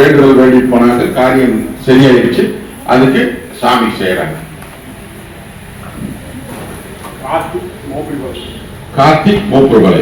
வேண்டுதல் வேண்டி போனாங்க காரியம் சரியாயிடுச்சு. அதுக்கு சாமி செய்யறாங்க கார்த்திக் மூப்புகளை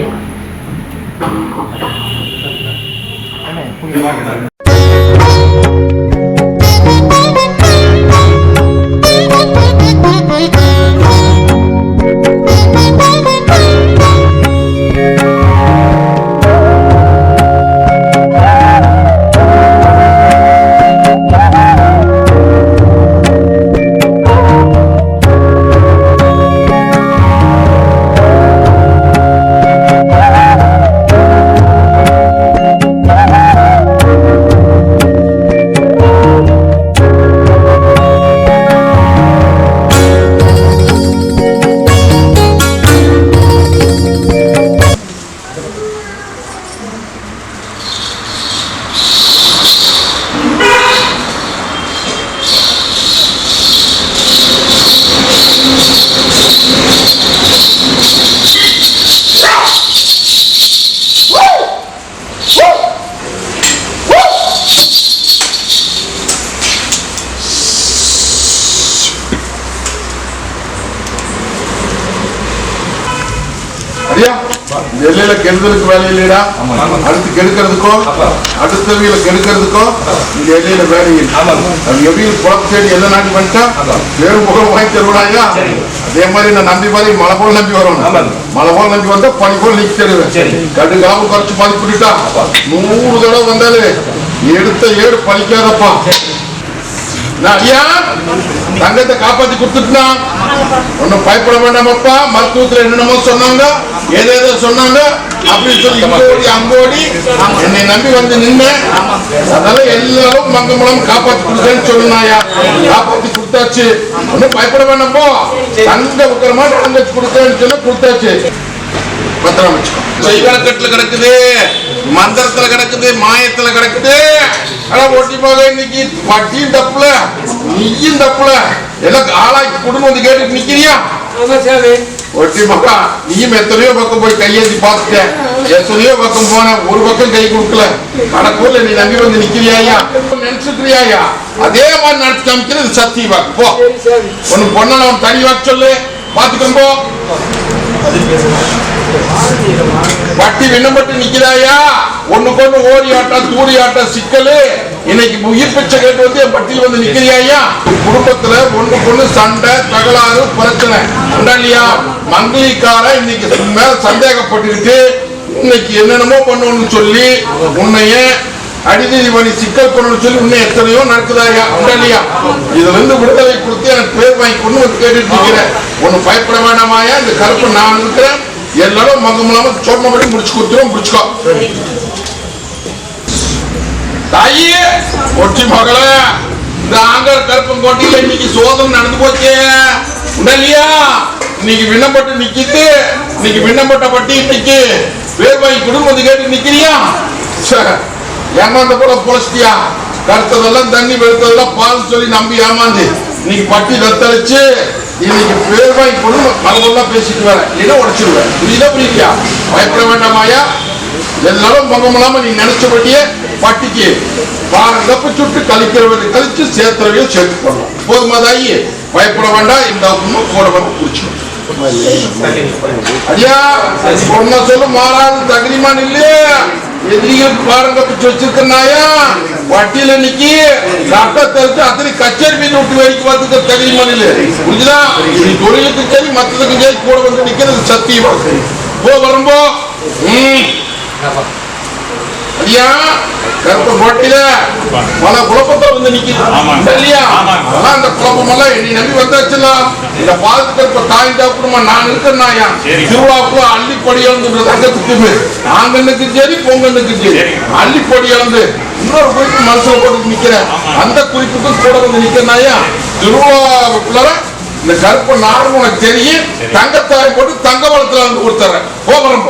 எல்லையில கெடுதலுக்கு வேலை இல்லைடா. அடுத்து கெடுக்கிறதுக்கோ அடுத்தவங்கள கெடுக்கிறதுக்கோ இந்த எல்லையில வேலை இல்லை. எப்படி குழப்ப தேடி எந்த நாட்டு பண்ணிட்டா? வேறு புகழ் வாங்கி தருவாயா? அதே மாதிரி நான் நம்பி மாதிரி மழை போல நம்பி வரணும் மழை போல நம்பி வந்தா பனி போல நீக்கி தருவேன் கட்டு காப்பு குறைச்சு பாதி பண்ணிட்டா நூறு தடவை வந்தாலே எடுத்த ஏடு பழிக்காதப்பா. நான் ஐயா தங்கத்தை காப்பாத்தி கொடுத்துட்டுனா? ஒன்னும் பயப்பட வேண்டாமப்பா மருத்துவத்துல என்னென்னமோ சொன்னாங்க. ஏதேதோ சொன்னாங்க அப்படின்னு சொல்லி இங்கோடி அங்கோடி என்னை நம்பி வந்து நின்னேன் அதனால எல்லாரும் மங்கமலம் காப்பாத்தி கொடுத்தேன்னு சொல்லுனாயா? காப்பாத்தி கொடுத்தாச்சு. ஒன்னும் பயப்பட வேண்டாம் போ. தங்க உக்கிற மாதிரி தங்கச்சி கொடுத்தேன்னு சொல்லி கொடுத்தாச்சு. பத்திரம் வச்சுக்கோ. செய்வரக்கட்டுல கிடக்குது மந்திரத்துல கிடக்குது மாயத்துல கிடக்குது. ஆனா ஒட்டி போக இன்னைக்கு வட்டியும் தப்புல நீயும் தப்புல. எல்லாம் ஆளாக்கி குடும்பம் வந்து கேட்டு நிக்கிறியா? ஒட்டி மக்கா நீயும் எத்தனையோ பக்கம் போய் கையேந்தி பார்த்துட்டேன் எத்தனையோ பக்கம் போன ஒரு பக்கம் கை கொடுக்கல. கணக்கூர்ல நீ நம்பி வந்து நிக்கிறியாயா நினைச்சுக்கிறியாயா அதே மாதிரி நடத்தி காமிக்கிறது சத்தி வாக்கு போ. ஒன்னு பொண்ணு அவன் தனி வாக்கு சொல்லு. பாத்துக்கோ போ. வட்டி விண்ணப்பட்டு நிக்கிறாயா ஒண்ணு கொண்டு ஓடி ஆட்டம் தூடி ஆட்டம் சிக்கலு. இன்னைக்கு உயிர் பிச்சை கேட்டு வந்து என் பட்டியல் வந்து நிக்கிறியாயா குடும்பத்துல ஒண்ணு கொண்டு சண்டை தகராறு பிரச்சனை. உண்டா இல்லையா? மங்களிக்கார இன்னைக்கு மேல சந்தேகப்பட்டிருக்கு இன்னைக்கு என்னென்னமோ பண்ணணும்னு சொல்லி உன்னைய அடிதடி பண்ணி சிக்கல் பண்ணணும்னு சொல்லி இன்னும் எத்தனையோ நடக்குதாயா உண்டா இல்லையா? இதுல இருந்து விடுதலை கொடுத்து எனக்கு பேர் வாங்கி கொண்டு வந்து கேட்டுட்டு இருக்கிறேன் ஒண்ணு பயப்பட வேண்டாமாயா இந்த கருப்பு நான் இருக்கிறேன் எல்லாரும் மகம் இல்லாம சொன்னபடி முடிச்சு கொடுத்துரும் முடிச்சுக்கோ. தாயே ஒட்டி மகளே இந்த ஆங்கர் கருப்பம் கோட்டையில இன்னைக்கு சோதனை நடந்து போச்சு. உண்டா இல்லையா இன்னைக்கு விண்ணப்பட்டு நிக்கிட்டு இன்னைக்கு விண்ணப்பட்ட பட்டி இன்னைக்கு பேர் வாங்கி கேட்டு நிக்கிறியா? ச்சே, ஏமாந்த போல பொழைச்சிட்டியா கருத்ததெல்லாம் தண்ணி வெளுத்ததெல்லாம் பால் சொல்லி நம்பி ஏமாந்து இன்னைக்கு பட்டி ரத்தளிச்சு இன்னைக்கு பேர் வாங்கி குடும்பம் மரபெல்லாம் பேசிட்டு வரேன். இல்லைன்னா உடைச்சிருவேன். புரியுதா புரியலையா பயப்பட வேண்டாமாயா எல்லாரும் முகமில்லாம நீ நினைச்சபடியே பட்டிக்கு. பாரம் தப்பு சுட்டு கழிக்கிறவர்கள் கழிச்சு சேர்த்துறவையும் சேர்த்து போடலாம் போதுமாதாயி பயப்பட வேண்டாம். இந்த உண்மை கூட வந்து குடிச்சிடும் ஐயா பொண்ண சொல்லு மாறாது தகுதிமான் இல்லையே. எதிரிகள் பாரம் கப்பிச்சு வச்சிருக்கனாயா வட்டியில நிக்கி சட்ட தெரிஞ்சு அத்தனை கச்சேரி மீது விட்டு வேடிக்கை பார்த்துக்க தகுதிமான் இல்ல புரிஞ்சுதா? நீ தொழிலுக்கு சரி மற்றதுக்கு சரி கூட வந்து நிக்கிறது சத்தியமா போ வரும்போ. ம். ஐயா கருப்ப போட்டில பல குழப்பத்தை வந்து நிக்குது. இல்லையா அதெல்லாம் அந்த குழப்பம் எல்லாம் என்னை நம்பி வந்தாச்சுல? இந்த பாலத்து கருப்ப தாய் தாப்புமா நான் அள்ளி படியாந்து தங்கத்துக்கு ஆங்கண்ணுக்கு சரி பொங்கண்ணுக்கு சரி. அள்ளி படியாந்து இன்னொரு குறிப்பு மனசுல போட்டு நிக்கிறேன். அந்த குறிப்புக்கும் கூட வந்து நிக்கிறேனாயா திருவிழாவுக்குள்ள இந்த கருப்பு நாடு உனக்கு தெரியும். தங்கத்தாய் போட்டு தங்க வளத்துல வந்து கொடுத்துறேன். போகிறோம்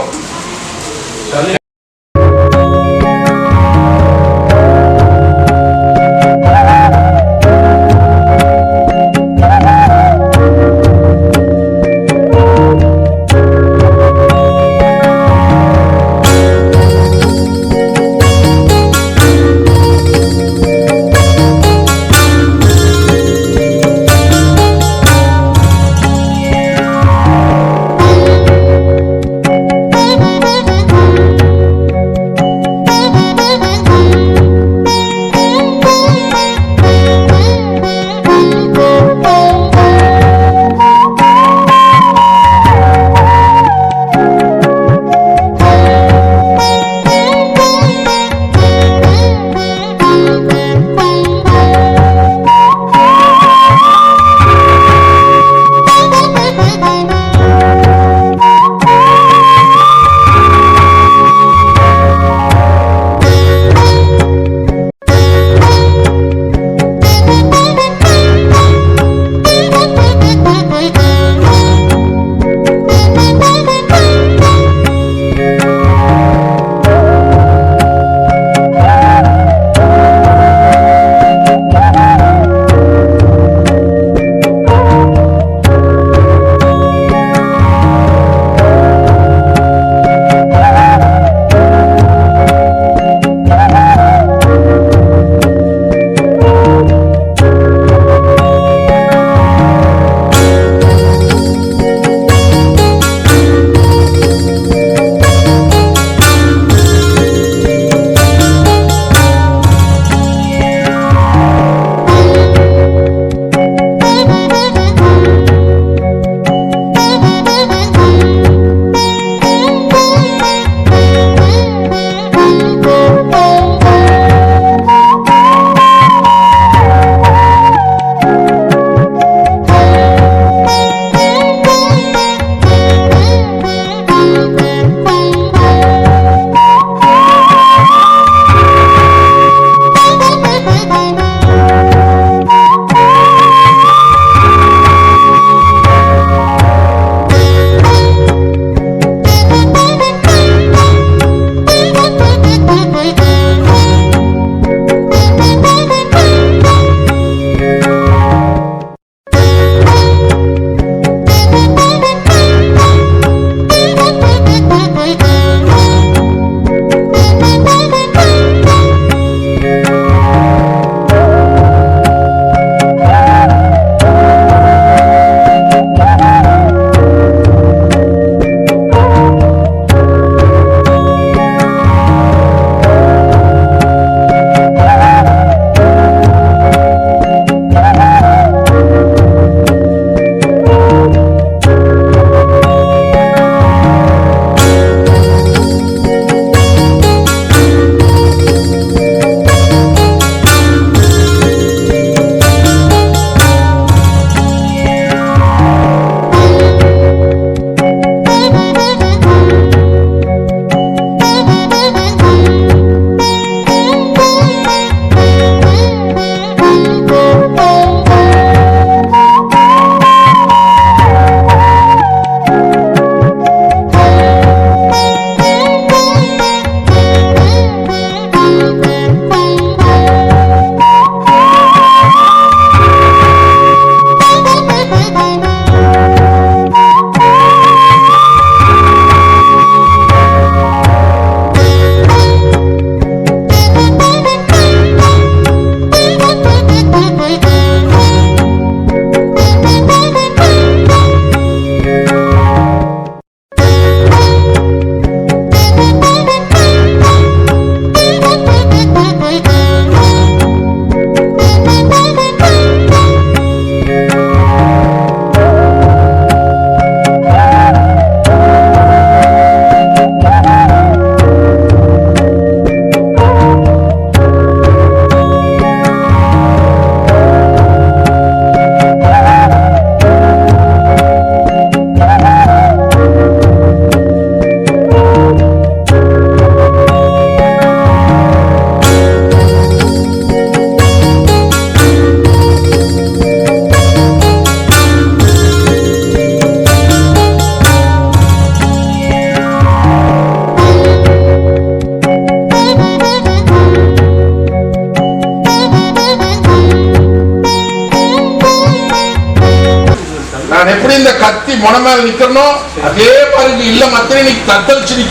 மத்திய நீ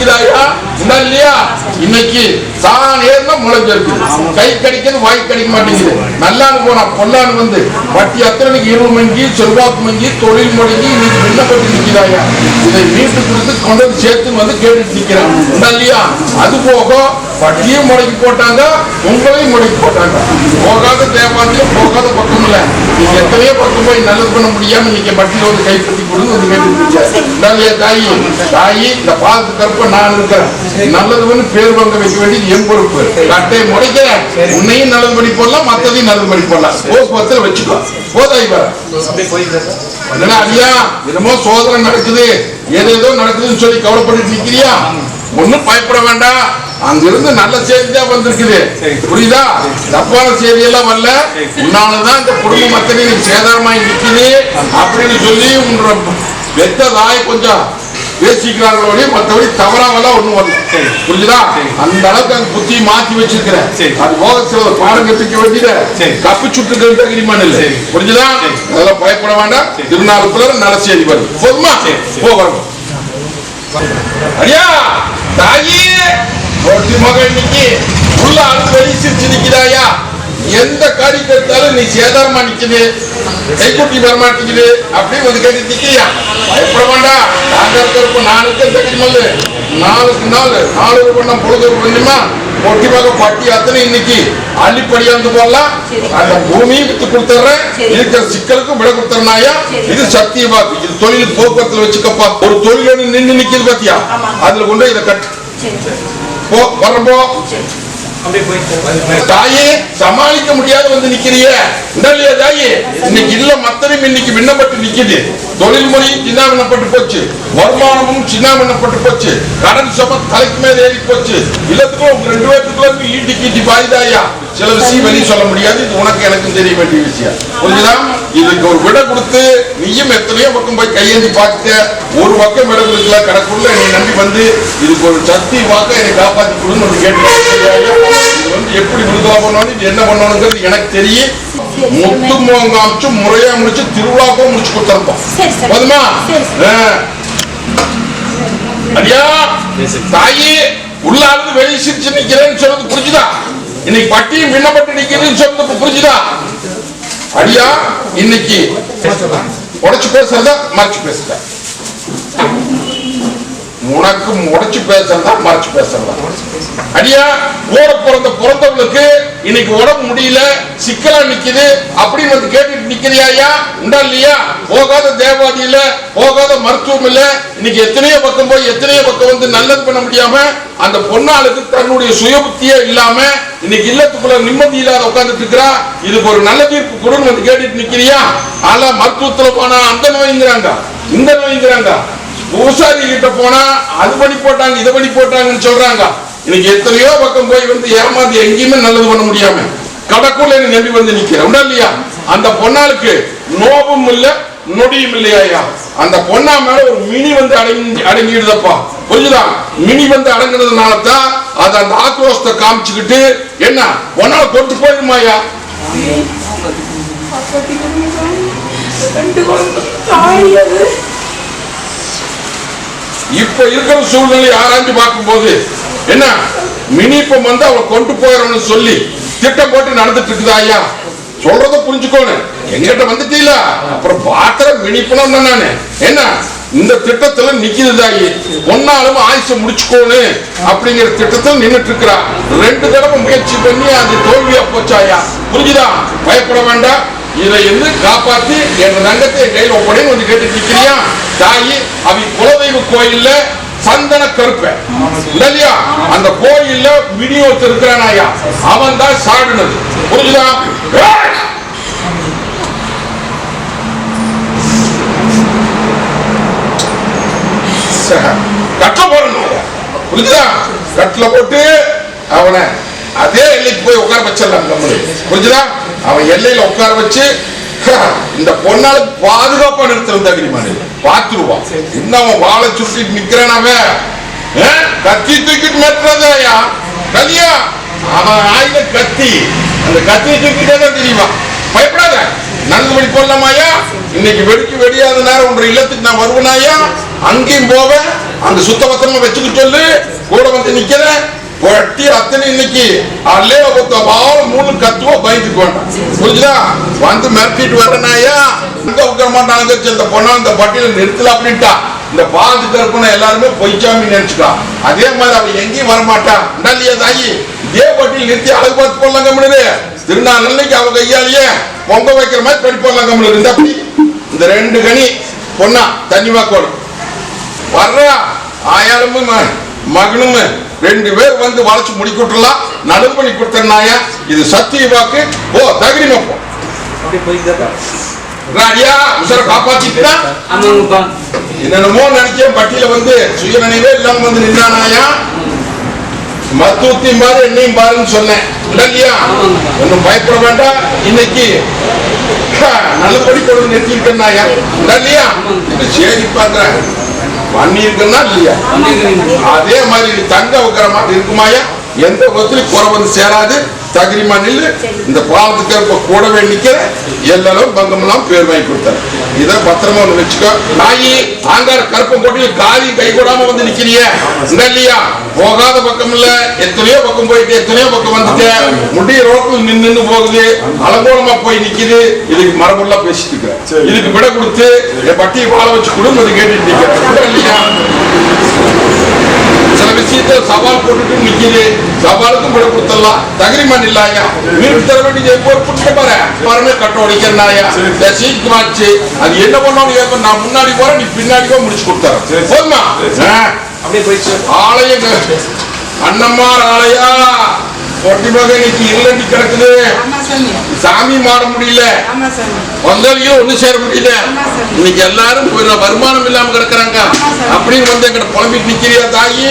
இல்லையா இன்னைக்கு சாணேர்ல முளைஞ்சிருக்கு கை கடிக்கிறது வாய் கடிக்க மாட்டேங்குது. நல்லான்னு போனா பொல்லான்னு வந்து வட்டி அத்தனைக்கு இருள் மங்கி செல்வாக்கு மங்கி தொழில் முடங்கி இன்னைக்கு விண்ணப்பட்டு இதை மீட்டு கொடுத்து கொண்டு வந்து சேர்த்து வந்து கேட்டுட்டு நிக்கிறேன் இல்லையா அது போக வட்டியும் முடக்கி போட்டாங்க உங்களையும் முடக்கி போட்டாங்க. போகாத தேவாந்திரம் போகாத பக்கம் இல்ல. நீங்க எத்தனையோ பக்கம் போய் நல்லது பண்ண முடியாம நீங்க பட்டியில வந்து கைப்பற்றி கொடுங்க வந்து கேட்டு தாயி தாயி இந்த பாதத்து தரப்ப நான் இருக்கிறேன். நல்லதுன்னு பேர் வாங்க வைக்க வேண்டியது என் பொறுப்பு. கட்டை முடைக்கிறேன். உன்னையும் நல்லது பண்ணி போடலாம் மத்ததையும் நல்லது பண்ணி போடலாம். போக்குவரத்துல வச்சுக்கோ. போதாய் வர என்னடா ஐயா என்னமோ சோதனை நடக்குது. ஏதேதோ நடக்குதுன்னு சொல்லி கவலைப்பட்டு நிக்கிறியா? ஒண்ணும் பயப்பட வேண்டாம். அங்கிருந்து நல்ல செய்தி தான் வந்திருக்குது. புரியுதா? தப்பான செய்தி எல்லாம் வரல உன்னாலதான் இந்த குடும்ப மத்திய சேதாரமாய் நிக்குது அப்படின்னு சொல்லி உன்ற வெத்த தாய் கொஞ்சம் பேசிக்கிறாங்களோட மற்றபடி தவறாவெல்லாம் ஒண்ணும் வரல. புரியுதா அந்த அளவுக்கு அங்க புத்தி மாத்தி வச்சிருக்கிறேன் அது போக சில பாடம் கற்பிக்க வேண்டியத கப்பி சுட்டு தகுதிமான இல்லை புரிஞ்சுதா? அதெல்லாம் பயப்பட வேண்டாம். திருநாளத்துல நல்ல செய்தி வருது. போதுமா? போ வரணும் ஐயா தாயி ஒருத்தி மகள் இன்னைக்கு உள்ள அழுது வெளி சிரிச்சு நிக்கிறாயா எந்த காரியம் எடுத்தாலும் நீ சேதாரமா நிக்குது கைக்குட்டி வர மாட்டேங்குது அப்படின்னு வந்து கேட்டு நிக்கிறியா பயப்பட வேண்டாம். நாங்க இருக்கிறப்ப நாளுக்கு இருக்க தெரியுமல்ல நாளுக்கு நாள் நாலு பண்ண பொழுது பண்ணுமா ஒட்டிமாக பட்டி அத்தனை இன்னைக்கு அள்ளிப்படியாந்து போடலாம். அந்த பூமியும் வித்து கொடுத்துறேன். இருக்கிற சிக்கலுக்கும் விட கொடுத்துறனாயா இது சத்தியமா இது தொழில் போக்குவரத்துல வச்சுக்கப்பா. ஒரு தொழில் நின்று நிக்குது பாத்தியா? அதுல கொண்டு இதை கட்டு போ வரப்போ தாயே சமாளிக்க முடியாத வந்து நிக்கிறிய. இல்லையா தாயே இன்னைக்கு இல்ல மத்தனையும் இன்னைக்கு விண்ணப்பட்டு நிக்குது. தொழில் முறையும் சின்னாவினப்பட்டு போச்சு. வருமானமும் சின்னாவினப்பட்டு போச்சு. கடன் சும தலைக்கு மேல ஏறி போச்சு. இல்லத்துக்கும் உங்க ரெண்டு பேத்துக்குள்ள ஈட்டி கீட்டி பாய்தாயா சில விஷயம் வெளியே சொல்ல முடியாது. இது உனக்கு எனக்கும் தெரிய வேண்டிய விஷயம். புரிஞ்சுதா? இதுக்கு ஒரு விட கொடுத்து நீயும் எத்தனையோ பக்கம் போய் கையேந்தி பார்க்க ஒரு பக்கம் விட கொடுக்கல கடக்குள்ள நீ நம்பி வந்து இதுக்கு ஒரு சக்தி வாக்க என்னை காப்பாத்தி கொடுன்னு கேட்டு எப்படி விடுதலை பண்ணணும் இது என்ன பண்ணணுங்கிறது எனக்கு தெரியும். முத்து மோகம் காமிச்சு முறையா முடிச்சு திருவிழாக்கும் முடிச்சு கொடுத்துருப்போம். போதுமா. அடியா தாயி உள்ளாருந்து வெளியே சிரிச்சு நிக்கிறேன்னு சொல்றது புரிஞ்சுதா? இன்னைக்கு பட்டியும் விண்ணப்பட்டு நிக்கிறேன்னு சொல்றது புரிஞ்சுதா? அடியா இன்னைக்கு உடைச்சு பேசுறதா மறைச்சு பேசுறதா? உனக்கு உடைச்சு பேசுறதா மறைச்சு பேசுறதா அடியா கூட பிறந்த பிறந்தவங்களுக்கு இன்னைக்கு உடம்பு முடியல சிக்கலா நிக்குது அப்படின்னு வந்து கேட்டுட்டு நிக்கிறியா உண்டா இல்லையா? போகாத தேவாதி இல்ல போகாத மருத்துவம் இல்ல. இன்னைக்கு எத்தனையோ பக்கம் போய் எத்தனையோ பக்கம் வந்து நல்லது பண்ண முடியாம அந்த பொண்ணாளுக்கு தன்னுடைய சுயபுத்தியே இல்லாம இன்னைக்கு இல்லத்துக்குள்ள நிம்மதி இல்லாத உட்கார்ந்துட்டு இருக்கிறா. இதுக்கு ஒரு நல்ல தீர்ப்பு கொடுன்னு வந்து கேட்டுட்டு நிக்கிறியா? ஆனா மருத்துவத்துல போனா அந்த நோய்ங்கிறாங்க. இந்த நோய்ங்கிறாங்க. பூசாரி கிட்ட போனா அது பண்ணி போட்டாங்க இதை பண்ணி போட்டாங்கன்னு சொல்றாங்க. இன்னைக்கு எத்தனையோ பக்கம் போய் வந்து ஏமாந்து எங்கேயுமே நல்லது பண்ண முடியாம கடக்குள்ள எனக்கு நம்பி வந்து நிக்கிறேன். இல்லையா? அந்த பொண்ணாளுக்கு நோவும் இல்ல நொடியும் இல்லையா அந்த பொண்ணா மேல ஒரு மினி வந்து அடங்கி அடங்கிடுதப்பா. புரியுதா மினி வந்து அடங்குனதுனால தான் அது அந்த ஆக்ரோஷத்தை காமிச்சுக்கிட்டு என்ன? பொண்ணால கொண்டு போயிருமாயா ரெண்டு குழந்தை இப்ப இருக்கிற சூழ்நிலை பார்க்கும் பார்க்கும்போது என்ன? மினிப்பம் வந்து அவளை கொண்டு போயிடணும்னு சொல்லி திட்டம் போட்டு நடந்துட்டு இருக்குதா ஐயா? சொல்றத புரிஞ்சுக்கோணும் எங்கிட்ட வந்துட்டீல? அப்புறம் பாத்திர மினிப்பணும் நானு என்ன? இந்த திட்டத்துல நிக்குது தாயி ஒன்னாலும் ஆயுச முடிச்சுக்கோணும் அப்படிங்கிற திட்டத்துல நின்றுட்டு இருக்கிறா. ரெண்டு தடவை முயற்சி பண்ணி அது தோல்வியா போச்சாயா புரிஞ்சுதா? பயப்பட வேண்டாம். இதை இருந்து காப்பாத்தி என் தங்கத்தை என் கையில் ஒப்படைன்னு வந்து கேட்டு நிக்கிறியா? தாயி அவி குலதெய்வ கோயில்ல சந்தன கருப்ப. இல்லையா அந்த கோயில்ல விநியோகத்து இருக்கிறானாயா அவன் தான் சாடுனது. புரிஞ்சுதா? கட்ட போடணும். புரிஞ்சுதா? கட்டில போட்டு அவனை அதே எல்லைக்கு போய் உட்கார வச்சிடலாம் நம்மளு. புரிஞ்சுதா? அவன் எல்லையில உட்கார வச்சு இந்த பொண்ணால பாதுகாப்பா நிறுத்தணும் மாதிரி. பாத்துருவான் இன்னும் அவன் வாழை சுட்டிட்டு நிக்கிறான் அவன்? கத்தி தூக்கிட்டு மெட்டுறதாயா கலியா அவன் ஆயுத கத்தி. அந்த கத்தியை தூக்கிட்டே தான் தெரியுமா பயப்படாத. நல்லபடி போடலாமாயா இன்னைக்கு வெடிக்கு வெடியாத நேரம் உன்ற இல்லத்துக்கு நான் வருவனாயா அங்கேயும் போவேன். அந்த சுத்த பத்திரமா வச்சுக்க சொல்லு. கூட வந்து நிக்கிறேன். வட்டி அத்தனை இன்னைக்கு அல்லே ஒருத்த வாழ மூணு கத்துவோ பயந்துக்கு வேண்டாம் புரிஞ்சுதா? வந்து மிரட்டிட்டு வரனாயா அங்க உட்கார மாட்டாங்க இந்த பொண்ணா இந்த பட்டியல நிறுத்தல அப்படின்ட்டா. இந்த பாதி தரப்புன எல்லாருமே பொய்ச்சாமி நினைச்சுக்கா. அதே மாதிரி அவன் எங்கேயும் வரமாட்டான் இல்லையா தாயி? இதே பட்டியல் நிறுத்தி அழகு பார்த்து போடலாம் கம்முனு. திருநாளைக்கு அவ கையாலேயே பொங்க வைக்கிற மாதிரி படி போடலாம் கம்முனு. இருந்தா அப்படி. இந்த ரெண்டு கனி பொண்ணா தண்ணி வாக்கோடு வர்றா. ஆயாலும் ம- மகனும் ரெண்டு பேர் வந்து வளைச்சு முடிக்கிட்டுலாம் நடுவு பண்ணி கொடுத்தனாயா இது சத்திய வாக்கு. ஓ அப்படி போய்தான் ராடியா உசர காப்பாத்திட்டா? என்னென்னமோ நினைச்சேன். பட்டியல வந்து சுய நினைவே இல்லாம வந்து நின்னானாயா மருத்துவத்தையும் பாரு என்னையும் பாருன்னு சொன்னேன். இல்லையா? ஒன்றும் பயப்பட வேண்டாம். இன்னைக்கு நல்லபடி கொண்டு நிறுத்திருக்கேன்னாயா இல்லையா? இது சரி பாக்குறேன் பண்ணி இருக்குன்னா இல்லையா அதே மாதிரி தங்க வைக்கிற மாதிரி இருக்குமாயா எந்த விதத்திலும் குறை வந்து சேராது. தகிரிமா நில்லு இந்த பாவத்துக்கு இப்ப கூடவே நிக்கிற எல்லாரும் பங்கமெல்லாம் பேர் வாங்கி கொடுத்தாரு. இதை பத்திரமா ஒண்ணு வச்சுக்கோ. நாயி ஆங்கார கருப்பம் போட்டு காலி கை கூடாம வந்து நிக்கிறிய. இல்லையா போகாத பக்கம் இல்ல. எத்தனையோ பக்கம் போயிட்டு எத்தனையோ பக்கம் வந்துட்டேன் முடிய ரோட்டில் நின்னு போகுது. அலங்கோலமா போய் நிக்குது. இதுக்கு மரபுள்ளா பேசிட்டு இருக்க இதுக்கு விட கொடுத்து என் பட்டியை வாழ வச்சு கொடுன்னு கேட்டுட்டு நிக்கிறேன் இல்லையா விஷயத்த சவால் போட்டுட்டு நிக்குது. சவாலுக்கும் விட கொடுத்துடலாம். தகிரிமான் இல்லாயா மீன் தர வேண்டியது ஒரு புட்ட பாரு? பாருமே கட்ட உடைக்கிறனாயா சீட்டு மாச்சு. அது என்ன பண்ணணும் கேட்ப நான் முன்னாடி போறேன் நீ பின்னாடி போய் முடிச்சு கொடுத்துறேன். போதுமா. அப்படியே போயிடுச்சு. ஆலயம் அண்ணம்மார் ஆலயா. மகன் இன்னைக்கு இல்லண்டி கிடக்குது. சாமி. மாட முடியல. வந்தாலையும் ஒண்ணு சேர முடியல. இன்னைக்கு எல்லாரும் வருமானம் இல்லாம கிடக்குறாங்க. அப்படின்னு வந்து எங்கிட்ட புலம்பிட்டு நிக்கிறியா தாயி.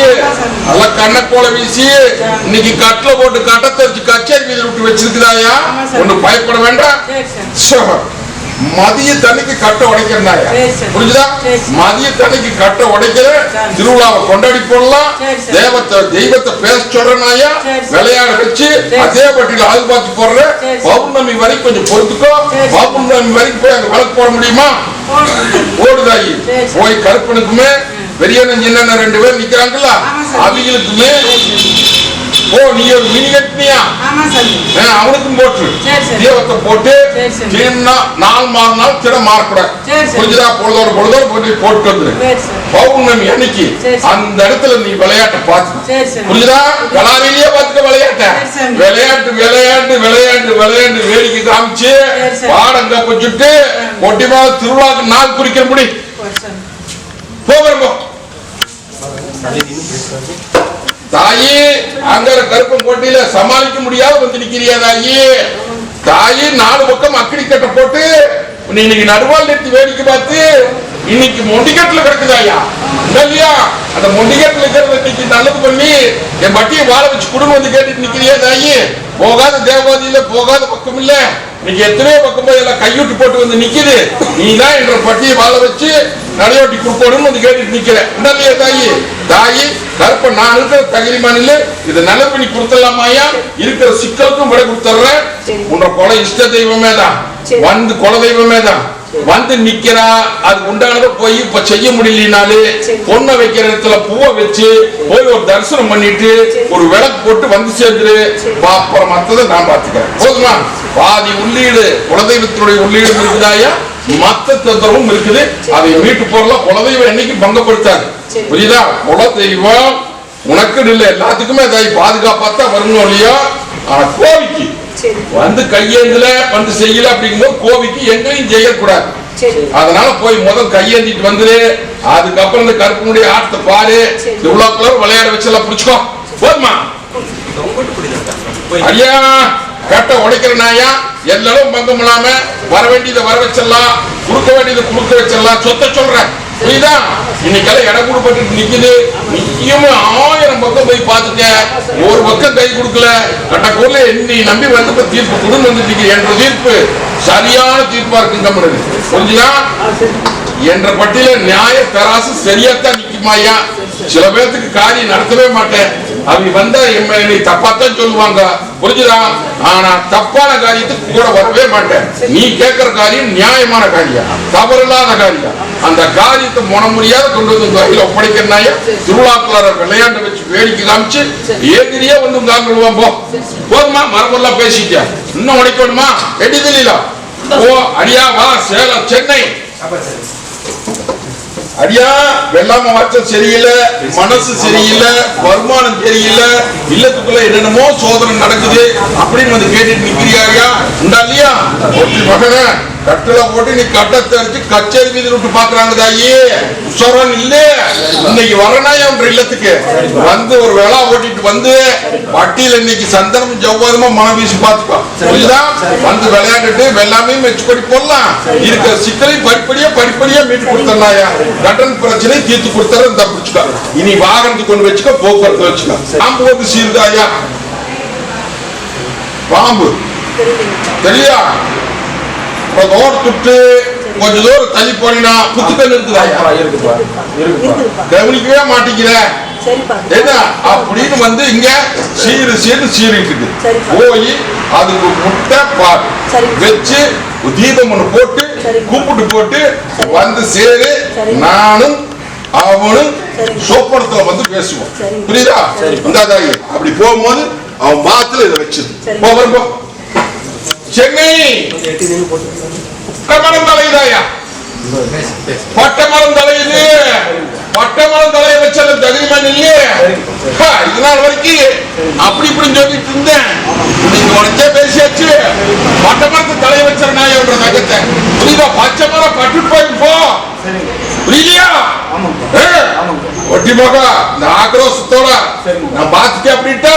நல்லா கண்ண கோல வீசி இன்னைக்கு கட்டில போட்டு கட்டத்தை வச்சு கச்சேரி வீதியில் விட்டு சாமி. ஒண்ணு பயப்பட வேண்டாம். மதிய தண்ணிக்கு கட்ட உடைக்கிறனாயா. புரிஞ்சுதா. மதிய தண்ணிக்கு கட்ட உடைக்கிற. திருவிழாவை கொண்டாடி போடலாம். தேவத்தை தெய்வத்தை பேச சொல்றனாயா. விளையாட வச்சு. அதே பட்டியல ஆள் பார்த்து போடுற. பௌர்ணமி வரைக்கும் கொஞ்சம் பொறுத்துக்கோ. பௌர்ணமி வரைக்கும் போய் அங்க விளக்கு போட முடியுமா. ஓடுதாயி. போய் கருப்பனுக்குமே பெரியண்ணன் சின்ன ரெண்டு பேர் நிக்கிறாங்களா. அவங்களுக்குமே ஓ நீ ஒரு மினி கட்டினியா அவனுக்கும் போட்டு. தீபத்தை போட்டு சரி, சரி. தீர்னா நாள் மாறினால் திட மாறக்கூடாது. புரிஞ்சுதா பொழுதோட பொழுதோட போட்டு போட்டு வந்துரு பௌர்ணமி அன்னைக்கு. அந்த இடத்துல நீ விளையாட்ட பார்த்து. புரிஞ்சுதா கலாரிலேயே பார்த்துக்க விளையாட்ட. விளையாட்டு விளையாட்டு விளையாட்டு விளையாட்டு வேடிக்கை காமிச்சு. பாடம் கப்பிச்சுட்டு ஒட்டி மேல திருவிழாக்கு நாள் குறிக்கிற முடி போடு சாமி போகிறோம் தாயி அங்க கருப்பம் போட்டியில சமாளிக்க முடியாத வந்து நிக்கிறியா தாயி? தாயே நாலு பக்கம் அக்கடி கட்ட போட்டு நீ இன்னைக்கு நடுவால் நிறுத்தி வேடிக்கை பார்த்து இன்னைக்கு மொண்டிகட்டுல கிடக்குதாயா? இல்லையா? அந்த மொண்டிகட்டுல இருக்கிறத இன்னைக்கு நல்லது பண்ணி என் பட்டியை வாழ வச்சு குடும்பம் வந்து கேட்டுட்டு நிக்கிறியா தாயி? போகாத தேவாதியில போகாத பக்கம் இல்ல இன்னைக்கு எத்தனையோ பக்கம் போய் எல்லாம் கையூட்டு போட்டு வந்து நிக்குது. நீ தான் என்ற பட்டியை வாழ வச்சு நடையோட்டி கொடுக்கணும்னு வந்து கேட்டுட்டு நிக்கிறேன் இல்லையா தாயி தாயி கருப்ப நான் இருக்கிற தகுதி மாநில இதை நல்ல பண்ணி கொடுத்துடலாமாயா இருக்கிற சிக்கலுக்கும் விட கொடுத்துட்றேன். உன்ற கொலை இஷ்ட தெய்வமே தான். வந்து குல தெய்வமே தான் வந்து நிக்கிறா அது உண்டானதை போய் இப்ப செய்ய முடியலனாலே. பொண்ணை வைக்கிற இடத்துல பூவை வச்சு போய் ஒரு தரிசனம் பண்ணிட்டு. ஒரு விளக்கு போட்டு வந்து சேர்ந்துரு. அப்புறம் மத்ததை நான் பாத்துக்கிறேன் போதுமா? பாதி உள்ளீடு குலதெய்வத்தினுடைய உள்ளீடு இருக்குதாயா? மத்த தத்துவமும் இருக்குது. அதை மீட்டு போறலாம் குலதெய்வம் என்னைக்கு பங்கப்படுத்தாது. புரியுதா? குலதெய்வம் உனக்கு இல்லை எல்லாத்துக்குமே அதை பாதுகாப்பாத்தான் வரணும் இல்லையா? ஆனா கோவிக்கு வந்து கையேந்துல வந்து செய்யல அப்படிங்கும்போது கோவிக்கு எங்கேயும் செய்யக்கூடாது அதனால போய் முதல் கையேந்திட்டு வந்துரு. அதுக்கப்புறம் இந்த கருப்புனுடைய ஆட்டத்தை பாரு. இவ்வளவு விளையாட வச்செல்லாம் புடிச்சுக்கோ. போதுமா? ஐயா கட்ட உடைக்கிற நாயா? எல்லாரும் பங்கம் இல்லாம வர வேண்டியதை வர வச்சிடலாம். கொடுக்க வேண்டியதை கொடுக்க வச்சிடலாம். சொத்த சொல்றேன். புரியுதா? இன்னைக்கெல்லாம் இடம் கொடுப்பட்டு நிக்குது. நிச்சயமா ஆயிரம் பக்கம் போய் பார்த்துட்டேன். ஒரு பக்கம் கை கொடுக்கல. கட்டக்கூர்ல என்னை நம்பி வந்து தீர்ப்பு கொடுன்னு வந்துட்டு என்ற தீர்ப்பு சரியான தீர்ப்பா இருக்கு கம்பெனி புரிஞ்சுதா? என்ற பட்டியல நியாய தராசு சரியாத்தான் நிக்குமாயா சில பேர்த்துக்கு காரியம் நடத்தவே மாட்டேன். அவங்க வந்தா எம்எல்ஏ என்னை தப்பாத்தான் சொல்லுவாங்க. புரிஞ்சுதா? ஆனா தப்பான காரியத்துக்கு கூட வரவே மாட்டேன். நீ கேட்கிற காரியம் நியாயமான காரியம் தவறில்லாத காரியம் அந்த காரியத்தை முனமுடியாத கொண்டு வந்து உங்க கையில ஒப்படைக்கிறனாய திருவிழாக்குள்ளார விளையாண்டு வச்சு வேடிக்கை காமிச்சு ஏகிரியே வந்து உங்க ஆள் போ. போதுமா? மரபெல்லாம் பேசிட்டேன் இன்னும் உடைக்கணுமா எடி தெரியல ஓ அடியா வா. சேலம் சென்னை. அடியா வெள்ளாம வாட்சம் சரியில்லை மனசு சரியில்லை வருமானம் சரியில்லை இல்லத்துக்குள்ள என்னென்னமோ சோதனை நடக்குது அப்படின்னு வந்து கேட்டுட்டு நிக்கிறியா உண்டா இல்லையா? ஒட்டி மகன கட்டில போட்டு நீ கட்டை தெரிச்சு கச்சேரி மீது விட்டு பாக்குறாங்க தாயி. உசரம் இல்ல. இன்னைக்கு வரனா என்ற இல்லத்துக்கு? வந்து ஒரு வேளா ஓட்டிட்டு வந்து பட்டியல இன்னைக்கு சந்தனம் ஜவ்வாதமா மனம் வீசி பாத்துக்கோ புரியுதா? வந்து விளையாண்டுட்டு வெள்ளாமே மெச்சு போடலாம். இருக்கிற சிக்கலை படிப்படியா படிப்படியா மீட்டு கொடுத்தா கடன் பிரச்சனை தீர்த்து கொடுத்தாரு இந்த பிடிச்சுக்கோ. இனி வாகனத்துக்கு கொண்டு வச்சுக்கோ போக்குவரத்து வச்சுக்கோ. பாம்பு வந்து சீர்தாயா? பாம்பு. தெரியா இப்போ கொஞ்ச தூரம் தள்ளி போனீங்கன்னா இருக்குப்பா கவனிக்கவே மாட்டேங்கிற என்ன அப்படின்னு வந்து இங்க சீரு சீரு சீரிட்டு. போய் அதுக்கு முட்டை பால். வச்சு தீபம் ஒண்ணு போட்டு. கும்பிட்டு போட்டு. வந்து சேரு. நானும் அவனும். சொப்பனத்துல வந்து பேசுவோம். புரியுதா. இந்தாதாயி அப்படி போகும்போது அவன் பாத்துல இதை போ சென்னை பட்டமரம் தலையுதாயா பட்டமரம் தலையுது. பட்டமரம் தலைய வச்சது தகுதிமா இல்லையே. ஹா, இது நாள் வரைக்கும் அப்படி இப்படி சொல்லிட்டு இருந்தேன். நீங்க உடச்சே பேசியாச்சு. பட்டமரத்து தலைய வச்ச நாயோட தகத்தை புரியுதா? பச்சை மரம் பட்டு போய் போ புரியலையா ஒட்டி மக இந்த ஆக்ரோஷத்தோட நான் பார்த்துட்டேன் அப்படின்ட்டா?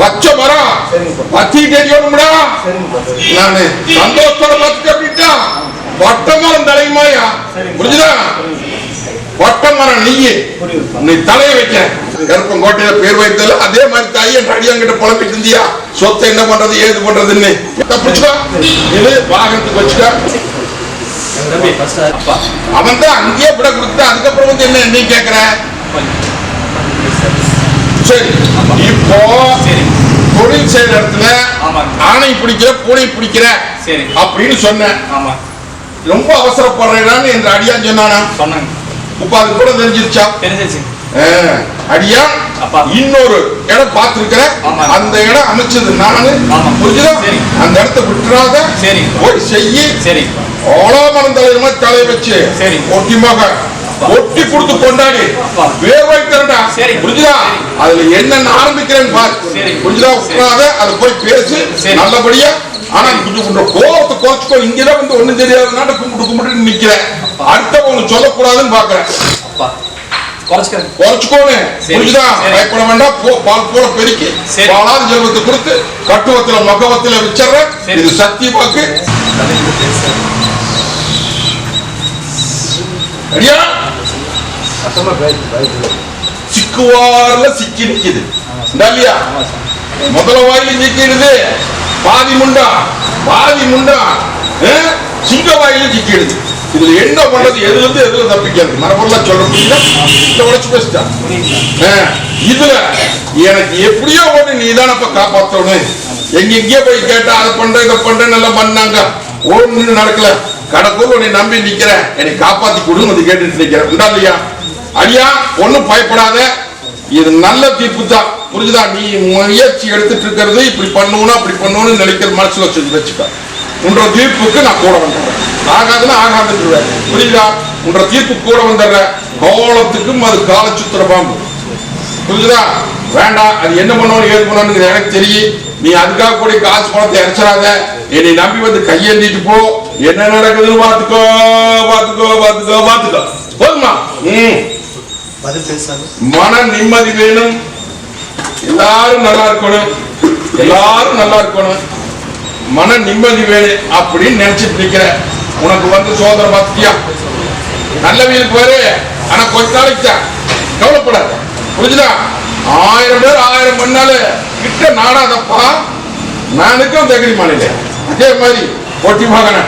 பச்சை மரம். பத்தி தெரியணும்டா நானு சந்தோஷத்தோட பார்த்துட்டு அப்படின்ட்டா. வட்டமரம் தலையுமாயா புரிஞ்சுதா? வட்டமரம் நீயே. நீ தலைய வைக்க. கருப்பம் கோட்டையில பேர் வைத்தல அதே மாதிரி தாய் என் அடியாங்கிட்ட புலம்பிட்டு இருந்தியா? சொத்தை என்ன பண்றது ஏது பண்றதுன்னு. தப்பிச்சுக்கா இது வாகனத்துக்கு வச்சுக்கா. அவன் தான் அங்கேயே விட கொடுத்து அதுக்கப்புறம் வந்து என்ன நீ கேக்குற? சரி இப்போ சரி தொழில் செய்யற இடத்துல. ஆணை பிடிக்கிற பூனை பிடிக்கிற சரி. அப்படின்னு சொன்னேன் ரொம்ப அவசரப்படுறேன்னு என்று அடியான் சொன்னானா சொன்னாங்க இப்ப அது கூட தெரிஞ்சிருச்சா தெரிஞ்சிருச்சு அடியா அப்பா. இன்னொரு இடம் பார்த்திருக்கிறேன். அந்த இடம் அமைச்சது நானு. புரிஞ்சுதா. அந்த இடத்த விட்டுறாத சரி. போய் செய்யி சரி ஓலாமரம் தலைவர் தலை வச்சு சரி. ஒட்டிமாக ஒட்டி கொடுத்து கொண்டாடி. வேர்வை தரண்டா சரி. புரிஞ்சுதா. அதுல என்னென்ன ஆரம்பிக்கிறேன் பாரு. சரி. புரிஞ்சுதா. உட்காத அதை போய் பேசு. நல்லபடியா. ஆனா கொஞ்சம் கொஞ்சம் கோபத்தை குறைச்சுக்கோ. இங்கதான் வந்து ஒண்ணும் தெரியாதனால கும்பிட்டு கும்பிட்டு நிக்கிறேன். அடுத்தவங்க சொல்லக்கூடாதுன்னு பாக்குறேன் குறைச்சுக்கோனு. புரிஞ்சுதா. பயப்பட வேண்டாம். பால் போல பெருக்கி. பாலாது ஜெபத்தை கொடுத்து கட்டுவத்துல மகவத்துல வச்சிடுறேன் சரி. இது சத்திய சத்தமா பேசு. சிக்குவார்ல சிக்கி நிக்குது. இந்தா இல்லையா முதல்ல வாயில சிக்கிடுது. பாதி முண்டா? பாதி முண்டா? சிங்க வாயில சிக்கிடுது. இதுல என்ன பண்றது? எதுல இருந்து எதுல தப்பிக்கிறது? மரபெல்லாம் சொல்ல முடியல உடச்சு பேசிட்டான் இதுல எனக்கு எப்படியோ ஒண்ணு நீ தானப்ப காப்பாத்தணும். எங்க எங்கேயோ போய் கேட்டா அதை பண்ற இதை பண்றேன்னு எல்லாம் பண்ணாங்க. ஒண்ணு நடக்கல. கடற்கூர் உன்னை நம்பி நிக்கிறேன். என்னை காப்பாத்தி கொடுன்னு வந்து கேட்டுட்டு நிக்கிறேன். உண்டா இல்லையா? ஐயா ஒண்ணும் பயப்படாத. இது நல்ல தீர்ப்பு தான். புரிஞ்சுதா? நீ முயற்சி எடுத்துட்டு இருக்கிறது இப்படி பண்ணுவோம் அப்படி பண்ணணும்னு நினைக்கிற மனசுல வச்சு வச்சுக்க. உன்ற தீர்ப்புக்கு நான் கூட வந்துடுறேன். ஆகாதுன்னா ஆகாதுன்றேன் புரியுதா உன்ற தீர்ப்பு கூட வந்துடுறேன். கோலத்துக்கும் அது காலச்சுத்திர பாம்பு. புரிஞ்சுதா? வேண்டாம் அது என்ன பண்ணணும் ஏது பண்ணணும் எனக்கு தெரியும். நீ அதுக்காக கூட காசு பணத்தை இறைச்சிடாத. என்னை நம்பி வந்து கையேந்திட்டு போ. என்ன நடக்குதுன்னு பாத்துக்கோ பாத்துக்கோ பாத்துக்கோ பாத்துக்கோ போதுமா? ம். மன நிம்மதி வேணும். எல்லாரும் நல்லா இருக்கணும். எல்லாரும் நல்லா இருக்கணும். மன நிம்மதி வேணும் அப்படின்னு நினைச்சிட்டு நிக்கிற உனக்கு வந்து சோதனை பார்த்துட்டியா நல்ல வீலுக்கு வரு. ஆனா கொஞ்ச நாளைக்கு தான். கவலைப்படாத. புரிஞ்சுதா? ஆயிரம் பேர் ஆயிரம் பண்ணாலு கிட்ட நாடாதப்பா. நானுக்கும் தகுதி மாநில. அதே மாதிரி ஒட்டி மகன.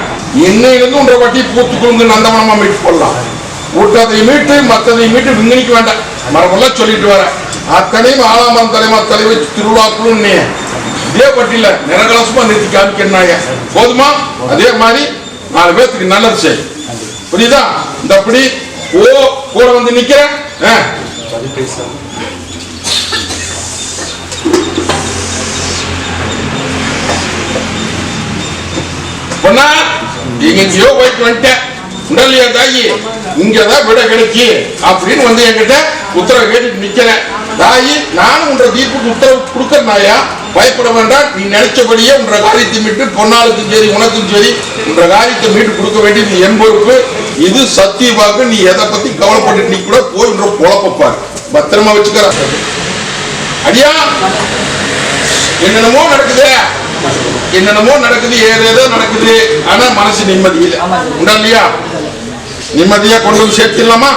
இன்னையிலிருந்து உன்ற வட்டி பூத்து குழுந்து நந்தவனமா மீட்டு போடலாம். கூட்டத்தை மீட்டு மற்றதை மீட்டு விங்கனிக்க வேண்டாம். மரமெல்லாம் சொல்லிட்டு வரேன் அத்தனையும் ஆலாமரம் தலைமா தலைவை திருவிழாக்குழும் நீ. இதே பட்டியல நிறகலசமா நிறுத்தி காமிக்கிறாங்க போதுமா? அதே மாதிரி நாலு பேர்த்துக்கு நல்லது செய். புரியுதா? இந்த அப்படி ஓ கூட வந்து நிக்கிறேன். பொண்ணா நீங்க எங்கேயோ போயிட்டு வந்துட்டேன். உடல்லையா தாயி? இங்கதான் விட கிடைக்கி. அப்படின்னு வந்து என்கிட்ட உத்தரவு கேட்டுட்டு நிக்கிறேன். தாயி நானும் உன்ற தீர்ப்புக்கு உத்தரவு கொடுக்கறனாயா பயப்பட வேண்டாம். நீ நினைச்சபடியே உன்ற காரியத்தை மீட்டு பொன்னாளுக்கும் சரி உனக்கும் சரி உன்ற காரியத்தை மீட்டு கொடுக்க வேண்டியது என் பொறுப்பு. இது சத்தியமாக நீ எதை பத்தி கவலைப்பட்டு நீ கூட போய் உன்ற குழப்பப்பார் பத்திரமா வச்சுக்கிற. அடியா! என்னென்னமோ நடக்குது. என்னென்னமோ நடக்குது ஏதேதோ நடக்குது. ஆனா மனசு நிம்மதி இல்லை. உண்டா இல்லையா நிம்மதியா கொண்டு வந்து சேர்த்திடலாமா?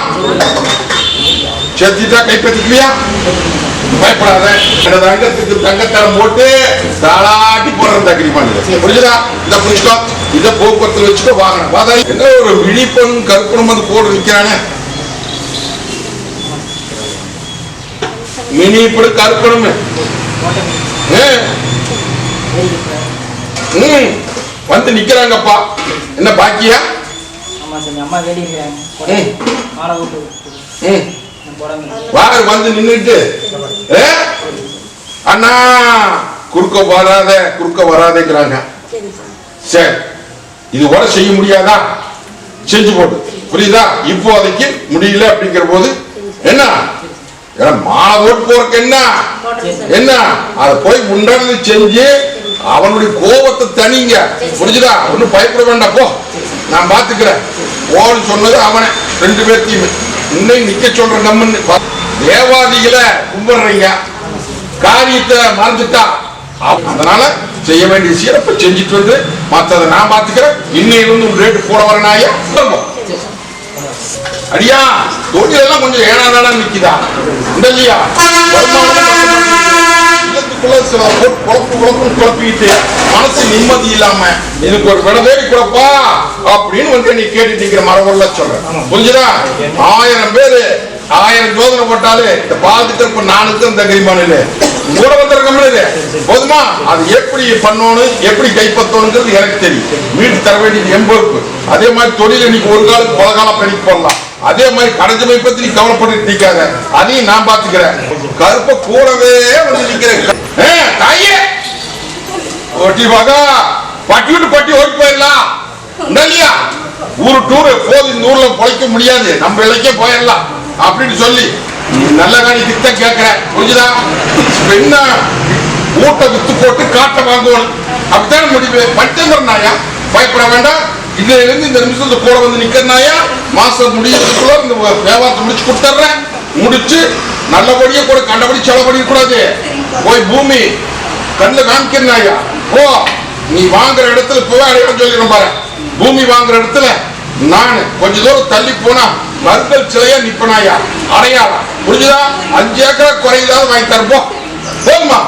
சேர்த்திட்டா கைப்பற்றிக்கலையா? பயப்படாத. தங்கத்துக்கு தங்கத்தரம் போட்டு தாளாட்டி போடுற தக்கிரி பண்ணுது புரிஞ்சுதா? இதை புரிச்சுக்கோ இதை போக்குவரத்துல வச்சுக்கோ வாங்கணும் வாதா என்ன ஒரு விழிப்பன் கருப்பணம் வந்து போடு நிக்கிறானே மினி இப்படி கருப்பணம். ம். வந்து நிக்கிறாங்கப்பா. என்ன பாக்கியா? ஆமா சாமி அம்மா வேடி போடாம வாங்க வந்து நின்னுட்டு ஏ? அண்ணா குறுக்க வராத குறுக்க வராதேங்கிறாங்க. சரி இது கூட செய்ய முடியாதா? செஞ்சு போடு. புரியுதா? இப்போதைக்கு முடியல அப்படிங்கிற போது என்ன? ஏன்னா மாலை ஓட்டு போறதுக்கு என்ன? என்ன? அதை போய் உண்டானது செஞ்சு அவனுடைய கோபத்தை தனிங்க புரிஞ்சுதா? ஒன்றும் பயப்பட வேண்டாம் போ. நான் பாத்துக்கிறேன். போன்னு சொன்னது அவனை. ரெண்டு பேர்த்தையுமே இன்னைக்கு நிக்க சொல்ற நம்மன்னு. தேவாதிகளை கும்பிடுறீங்க. காரியத்தை மறந்துட்டா. அதனால செய்ய வேண்டிய சிறப்பு செஞ்சுட்டு வந்து மற்றதை நான் பாத்துக்கிறேன். இன்னையிலிருந்து ஒரு ரேட்டு போட வரனாயா அடியா தொழில் எல்லாம் கொஞ்சம் ஏனாதானா நிக்குதா? இந்த இல்லையா? இல்லத்துக்குள்ள சில குழப்பு குழப்பு குழப்பிட்டு மனசு நிம்மதி இல்லாம எனக்கு ஒரு விடவே குழப்பா அப்படின்னு வந்து நீ கேட்டுட்டு இருக்கிற மரபுள்ள சொல்றேன். புரிஞ்சுதா? ஆயிரம் பேரு ஆயிரம் சோதனை போட்டாலே இந்த பாதுக்கு இப்ப நானுக்கும் இந்த கரிமானில கூட போதுமா? அது எப்படி பண்ணணும் எப்படி கைப்பற்றணுங்கிறது எனக்கு தெரியும். வீட்டு தர வேண்டியது எம்பொறுப்பு அதே மாதிரி தொழில் இன்னைக்கு ஒரு காலம் பல காலம் கணிக்கு போடலாம். அதே மாதிரி கடைஞ்சமை பத்தி நீ கவலைப்பட்டு நிக்காத. அதையும் நான் பாத்துக்கிறேன் கருப்ப கூடவே வந்து நிக்கிறேன். தாயே! ஒட்டி பாக்கா பட்டி விட்டு பட்டி ஓட்டி போயிடலாம். ஒரு இல்லையா? ஊரு டூரு போது இந்த ஊர்ல பொழைக்க முடியாது. நம்ம இலக்கே போயிடலாம். அப்படின்னு சொல்லி நீ நல்ல காணி தான் கேட்கிற புரிஞ்சுதா? பெண்ணா என்ன? ஊட்ட வித்து போட்டு காட்ட வாங்குவோம் அப்படித்தானே முடிவு. பட்டேந்திரன் நாயா? பயப்பட வேண்டாம். இதுல இருந்து இந்த நிமிஷத்துல கூட வந்து நிக்கிறனாயா? மாசம் முடியறதுக்குள்ள இந்த வியாபாரத்தை முடிச்சு கொடுத்துட்றேன். முடிச்சு நல்லபடியா கூட கண்டபடி செலவு பண்ணிடக்கூடாது. போய் பூமி கண்ணில் காமிக்கிறனாயா? ஓ நீ வாங்குற இடத்துல போய் அடையாளம் சொல்லிடும் பாரு. பூமி வாங்குற இடத்துல நான் கொஞ்ச தூரம் தள்ளி போனா மறுக்கல் சிலையா நிப்பனாயா? அடையாளம். புரிஞ்சுதா? அஞ்சு ஏக்கரை குறையில்லாத வாங்கி தரப்போம் போதுமா